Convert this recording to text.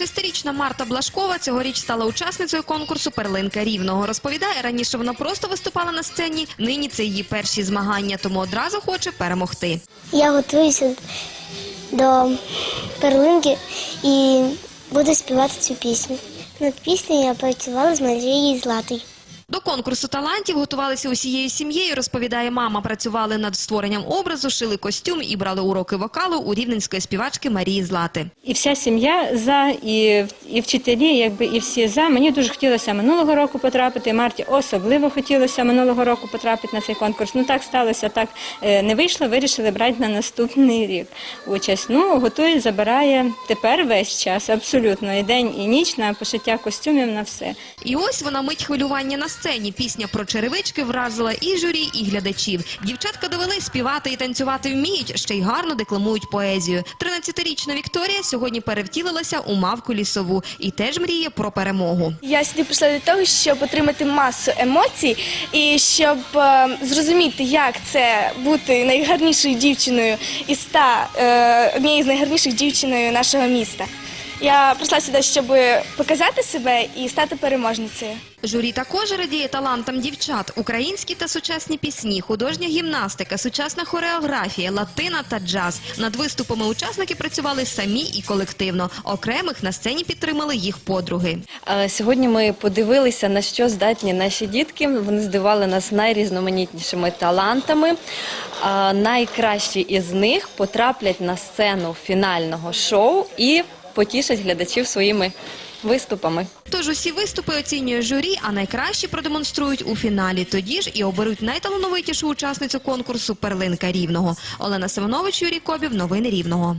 26-річна Марта Блашкова цьогоріч стала учасницею конкурсу Перлинка Рівного. Розповідає, раніше вона просто виступала на сцені, нині це її перші змагання, тому одразу хоче перемогти. Я готуюся до перлинки і буду співати цю пісню. Над піснею я працювала з Марією Златою. До конкурсу талантів готувалися усією сім'єю, розповідає мама. Працювали над створенням образу, шили костюм і брали уроки вокалу у рівненської співачки Марії Злати. І вся сім'я за, і, і вчителі, якби і всі за. Мені дуже хотілося минулого року потрапити. Марті особливо хотілося минулого року потрапити на цей конкурс. Ну так сталося, так е, не вийшло. Вирішили брати на наступний рік участь. Ну готує, забирає тепер весь час, абсолютно і день, і ніч на пошиття костюмів на все. І ось вона мить хвилювання на сцені. Пісня про черевички вразила і журі, і глядачів. Дівчатка довели співати і танцювати вміють, ще й гарно декламують поезію. 13-річна Вікторія сьогодні перевтілилася у мавку лісову і теж мріє про перемогу. Я сюди прийшла для того, щоб отримати масу емоцій і щоб е, зрозуміти, як це бути найгарнішою дівчиною із ста е, однією з найгарніших дівчиною нашого міста. Я прийшла сюди, щоб показати себе і стати переможницею. Журі також радіє талантам дівчат. Українські та сучасні пісні, художня гімнастика, сучасна хореографія, латина та джаз. Над виступами учасники працювали самі і колективно. Окремих на сцені підтримали їх подруги. Е, Сьогодні ми подивилися, на що здатні наші дітки. Вони здивували нас найрізноманітнішими талантами. Е, Найкращі із них потраплять на сцену фінального шоу і потішать глядачів своїми виступами. Тож усі виступи оцінює журі, а найкращі продемонструють у фіналі. Тоді ж і оберуть найталановитішу учасницю конкурсу Перлинка Рівного. Олена Семенович, Юрій Кобів. Новини Рівного.